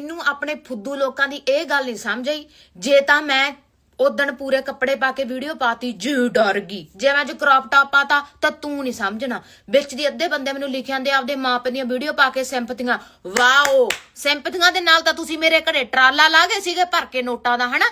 ਤੈਨੂੰ ਆਪਣੇ ਫੁੱਦੂ ਲੋਕਾਂ ਦੀ ਇਹ ਗੱਲ ਨਹੀਂ ਸਮਝ ਆਈ। ਜੇ ਤਾਂ ਮੈਂ ਉਦਣ ਪੂਰੇ ਕੱਪੜੇ ਪਾ ਕੇ ਵੀਡੀਓ ਪਾਤੀ, ਜੀ ਡਰ ਗਈ। ਜੇ ਮੈਂ ਅੱਜ ਕ੍ਰੌਪ ਟਾਪ ਪਾਤਾ, ਤਾਂ ਤੂੰ ਨਹੀਂ ਸਮਝਣਾ। ਵਿੱਚ ਦੀ ਅੱਧੇ ਬੰਦੇ ਮੈਨੂੰ ਲਿਖਿਆ ਜਾਂਦੇ ਆਪਦੇ ਮਾਪੇ ਦੀਆਂ ਵੀਡੀਓ ਪਾ ਕੇ ਸਿੰਪਥੀਆਂ ਵਾਓ! ਸਿੰਪਥੀਆਂ ਦੇ ਨਾਲ ਤਾਂ ਤੁਸੀਂ ਮੇਰੇ ਘਰੇ ਟਰਾਲਾ ਲਾ ਗਏ ਸੀਗੇ, ਭਰ ਕੇ ਨੋਟਾਂ ਦਾ, ਹਨਾ?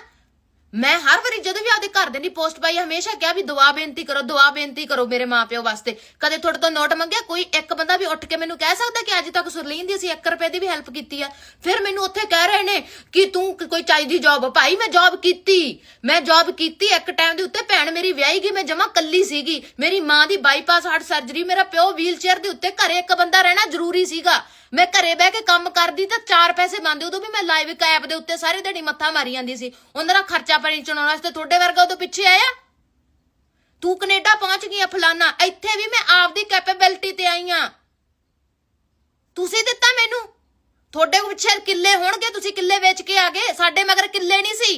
ਮੈਂ ਹਰ ਵਾਰੀ ਜਦੋਂ ਵੀ ਆਪਦੇ ਘਰ ਦੇ ਦੀ ਪੋਸਟ ਪਾਈ ਹਮੇਸ਼ਾ ਕਿਹਾ ਵੀ ਦੁਆ ਬੇਨਤੀ ਕਰੋ, ਦੁਆ ਬੇਨਤੀ ਕਰੋ ਮੇਰੇ ਮਾਪਿਓ ਵਾਸਤੇ। ਕਦੇ ਤੁਹਾਡੇ ਤੋਂ ਨੋਟ ਮੰਗਿਆ? ਕੋਈ ਇੱਕ ਬੰਦਾ ਵੀ ਉੱਠ ਕੇ ਮੈਨੂੰ ਕਹਿ ਸਕਦਾ ਕਿ ਅੱਜ ਤੱਕ ਸੁਰਲੀਨ ਦੀ ਅਸੀਂ 1 ਰੁਪਏ ਦੀ ਵੀ ਹੈਲਪ ਕੀਤੀ ਆ? ਫਿਰ ਮੈਨੂੰ ਉੱਥੇ ਕਹਿ ਰਹੇ ਨੇ ਕਿ ਤੂੰ ਕੋਈ ਚਾਹੀਦੀ ਜੌਬ ਭਾਈ, ਮੈਂ ਜੌਬ ਕੀਤੀ। ਮੈਂ ਜੌਬ ਕੀਤੀ ਇੱਕ ਟਾਈਮ ਦੇ ਉੱਤੇ, ਭੈਣ ਮੇਰੀ ਵਿਆਹੀ ਗਈ, ਮੈਂ ਜਮਾ ਕੱਲੀ ਸੀਗੀ। ਮੇਰੀ ਮਾਂ ਦੀ ਬਾਈਪਾਸ ਹਾਰਟ ਸਰਜਰੀ ਮੇਰਾ ਪਿਓ ਵੀਲਚੇਅਰ ਦੇ ਉੱਤੇ ਘਰੇ ਇੱਕ ਬੰਦਾ ਰਹਿਣਾ ਜ਼ਰੂਰੀ ਸੀਗਾ। ਮੈਂ ਘਰੇ ਬਹਿ ਕੇ ਕੰਮ ਕਰਦੀ ਤਾਂ ਚਾਰ ਪੈਸੇ ਬਣਦੇ ਉਦੋਂ ਵੀ ਮੈਂ ਲਾਈਵ ਐਪ ਦੇ ਉੱਤੇ ਸਾਰੀ ਦਿਹਾੜੀ ਮੱਥਾ ਮਾਰੀ ਜਾਂਦੀ ਸੀ। ਉਹਨਾਂ ਦਾ ਖਰਚਾ ਪਾਣੀ ਚਲਾਉਣ ਵਾਸਤੇ ਤੁਹਾਡੇ ਵਰਗਾ ਉਦੋਂ ਪਿੱਛੇ ਆਇਆ? ਤੂੰ ਕੈਨੇਡਾ ਪਹੁੰਚ ਗਈ ਆ ਫਲਾਨਾ, ਇੱਥੇ ਵੀ ਮੈਂ ਆਪਦੀ ਕੈਪੇਬਿਲਿਟੀ ਤੇ ਆਈ ਆ। ਤੁਸੀਂ ਦਿੱਤਾ ਮੈਨੂੰ? ਤੁਹਾਡੇ ਕੋਲ ਪਿੱਛੇ ਕਿੱਲੇ ਹੋਣਗੇ, ਤੁਸੀਂ ਕਿੱਲੇ ਵੇਚ ਕੇ ਆ ਗਏ, ਸਾਡੇ ਮਗਰ ਕਿੱਲੇ ਨਹੀਂ ਸੀ।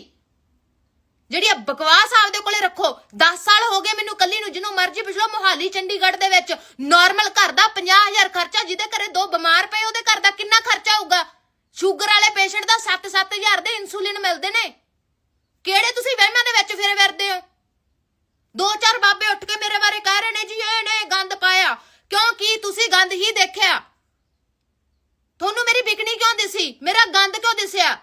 ਬਕਵਾਸ ਆਪਦੇ ਕੋਲੇ ਰੱਖੋ। 10 ਸਾਲ ਹੋ ਗਏ ਮੈਨੂੰ ਕੱਲੀ ਨੂੰ, ਜਿਹਨੂੰ ਮਰਜ਼ੀ ਪੁੱਛ ਲਓ ਮੋਹਾਲੀ, ਚੰਡੀਗੜ੍ਹ ਦੇ ਵਿੱਚ। ਨਾਰਮਲ ਘਰ ਦਾ 50000 ਖਰਚਾ, ਜਿਹਦੇ ਘਰੇ ਦੋ ਬਿਮਾਰ ਪਏ, ਉਹਦੇ ਘਰ ਦਾ ਕਿੰਨਾ ਖਰਚਾ ਹੋਊਗਾ? ਸ਼ੂਗਰ ਵਾਲੇ ਪੇਸ਼ੈਂਟ ਦਾ 7-7000 ਦੇ ਇਨਸੂਲਿਨ ਮਿਲਦੇ ਨੇ। ਕਿਹੜੇ ਤੁਸੀਂ ਵਹਿਮਾਂ ਦੇ ਵਿੱਚ ਫਿਰੇ ਫਿਰਦੇ ਹੋ? ਦੋ ਚਾਰ ਬਾਬੇ ਉੱਠ ਕੇ ਮੇਰੇ ਬਾਰੇ ਕਹਿ ਰਹੇ ਨੇ, ਜੀ, ਇਹ ਨੇ ਗੰਦ ਪਾਇਆ। ਕਿਉਂਕਿ ਤੁਸੀਂ ਗੰਦ ਹੀ ਦੇਖਿਆ? ਤੁਹਾਨੂੰ ਮੇਰੀ ਬਿਕਨੀ ਕਿਉਂ ਦਿਸੀ? ਮੇਰਾ ਗੰਦ ਕਿਉਂ ਦਿਸਿਆ?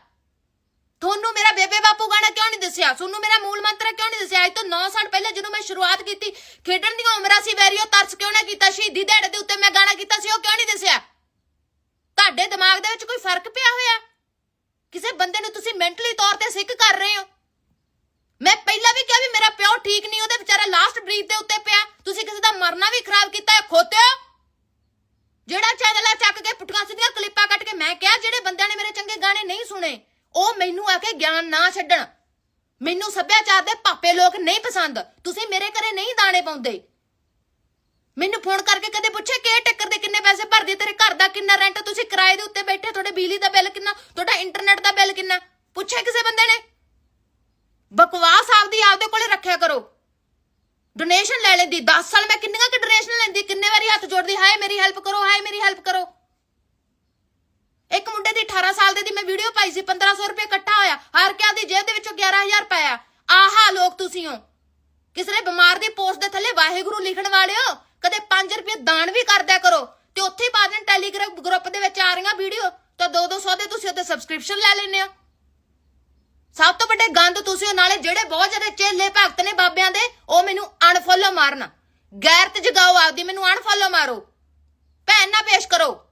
ਤੁਹਾਨੂੰ ਮੇਰਾ ਬੇਬੇ ਬਾਪੂ ਗਾਣਾ ਕਿਉਂ ਨਹੀਂ ਦੱਸਿਆ? ਤੁਹਾਨੂੰ ਮੇਰਾ ਮੂਲ ਮੰਤਰ ਕਿਉਂ ਨਹੀਂ ਦੱਸਿਆ? ਅੱਜ ਤੋਂ 9 ਸਾਲ ਪਹਿਲਾਂ ਜਦੋਂ ਮੈਂ ਸ਼ੁਰੂਆਤ ਕੀਤੀ, ਖੇਡਣ ਦੀਆਂ ਉਮਰਾਂ ਸੀ ਵੈਰੀਓ ਤਰਸ ਕਿਉਂ ਨਾ ਕੀਤਾ? ਸ਼ਹੀਦੀ ਦਿਹਾੜੇ ਦੇ ਉੱਤੇ ਮੈਂ ਗਾਣਾ ਕੀਤਾ ਸੀ, ਉਹ ਕਿਉਂ ਨਹੀਂ ਦੱਸਿਆ? ਤੁਹਾਡੇ ਦਿਮਾਗ ਦੇ ਵਿੱਚ ਕੋਈ ਫ਼ਰਕ ਪਿਆ ਹੋਇਆ? ਕਿਸੇ ਬੰਦੇ ਨੂੰ ਤੁਸੀਂ ਮੈਂਟਲੀ ਤੌਰ ਤੇ ਸਿੱਖ ਕਰ ਰਹੇ ਹੋ? ਮੈਂ ਪਹਿਲਾਂ ਵੀ ਕਿਹਾ ਵੀ ਮੇਰਾ ਪਿਓ ਠੀਕ ਨਹੀਂ, ਉਹਦੇ ਵਿਚਾਰਾ ਲਾਸਟ ਬਰੀਥ ਦੇ ਉੱਤੇ ਪਿਆ। ਤੁਸੀਂ ਕਿਸੇ ਦਾ ਮਰਨਾ ਵੀ ਖਰਾਬ ਕੀਤਾ ਹੈ ਜਿਹੜਾ ਚੈਨਲ ਆ ਚੱਕ ਕੇ ਪੁੱਠੀਆਂ ਸਿੱਧੀਆਂ ਕਲਿੱਪਾਂ ਕੱਟ ਕੇ ਮੈਂ ਕਿਹਾ, ਜਿਹੜੇ ਬੰਦਿਆਂ ਨੇ ਮੇਰੇ ਚੰਗੇ ਗਾਣੇ ਨਹੀਂ ਸੁਣੇ ਉਹ ਮੈਨੂੰ ਆ ਕੇ ਗਿਆਨ ਨਾ ਛੱਡਣ। ਮੈਨੂੰ ਸੱਭਿਆਚਾਰ ਦੇ ਪਾਪੇ ਲੋਕ ਨਹੀਂ ਪਸੰਦ। ਤੁਸੀਂ ਮੇਰੇ ਘਰੇ ਨਹੀਂ ਦਾਣੇ ਪਾਉਂਦੇ। ਮੈਨੂੰ ਫੋਨ ਕਰਕੇ ਕਦੇ ਪੁੱਛੇ ਕਿ ਟੱਕਰ ਦੇ ਕਿੰਨੇ ਪੈਸੇ ਭਰਦੇ? ਤੇਰੇ ਘਰ ਦਾ ਕਿੰਨਾ ਰੈਂਟ ਤੁਸੀਂ ਕਿਰਾਏ ਦੇ ਉੱਤੇ ਬੈਠੇ ਤੁਹਾਡੇ ਬਿਜਲੀ ਦਾ ਬਿੱਲ ਕਿੰਨਾ? ਤੁਹਾਡਾ ਇੰਟਰਨੈਟ ਦਾ ਬਿੱਲ ਕਿੰਨਾ? ਪੁੱਛਿਆ ਕਿਸੇ ਬੰਦੇ ਨੇ? ਬਕਵਾਸ ਆਪਦੀ ਆਪਦੇ ਕੋਲੇ ਰੱਖਿਆ ਕਰੋ। ਡੋਨੇਸ਼ਨ ਲੈ ਲੈਂਦੀ। 10 ਸਾਲ ਮੈਂ ਕਿੰਨੀਆਂ ਕਿ ਡੋਨੇਸ਼ਨ ਲੈਂਦੀ? ਕਿੰਨੇ ਵਾਰੀ ਹੱਥ ਜੋੜਦੀ? ਹਾਏ, ਮੇਰੀ ਹੈਲਪ ਕਰੋ, ਹਾਏ, ਮੇਰੀ ਹੈਲਪ ਕਰੋ। ਸਾਲ ਦੇ ਦੀ ਮੈਂ ਵੀਡੀਓ ਪਾਈ ਸੀ 1500 ਰੁਪਏ ਇਕੱਠਾ ਹੋਇਆ। ਹਾਰ ਕੇ ਆਪਦੀ ਜੇਬ ਦੇ ਵਿੱਚੋਂ 11000 ਪਾਇਆ ਆਹਾ ਲੋਕ ਤੁਸੀਂ ਹੋ। ਕਿਸੇ ਨੇ ਬਿਮਾਰ ਦੀ ਪੋਸਟ ਦੇ ਥੱਲੇ ਵਾਹਿਗੁਰੂ ਲਿਖਣ ਵਾਲਿਓ ਕਦੇ 5 ਰੁਪਏ ਦਾਨ ਵੀ ਕਰਦਿਆ ਕਰੋ। ਤੇ ਉੱਥੇ ਹੀ ਪਾ ਦੇਣ ਟੈਲੀਗ੍ਰਾਮ ਗਰੁੱਪ ਦੇ ਵਿੱਚ ਆ ਰਹੀਆਂ ਵੀਡੀਓ ਤਾਂ 2-200 ਦੇ ਤੁਸੀਂ ਉੱਤੇ ਸਬਸਕ੍ਰਿਪਸ਼ਨ ਲੈ ਲੈਂਦੇ ਹੋ। ਸਭ ਤੋਂ ਵੱਡੇ ਗੰਦ ਤੁਸੀਂ ਹੋ, ਨਾਲੇ ਜਿਹੜੇ ਬਹੁਤ ਜ਼ਿਆਦਾ ਚੇਲੇ ਭਗਤ ਨੇ ਬਾਬਿਆਂ ਦੇ ਉਹ ਮੈਨੂੰ ਅਨਫੋਲੋ ਮਾਰਨ। ਗੈਰਤ ਜਗਾਓ ਆਪਦੀ ਮੈਨੂੰ ਅਨਫੋਲੋ ਮਾਰੋ। ਭੈਣ ਨਾ ਪੇਸ਼ ਕਰੋ।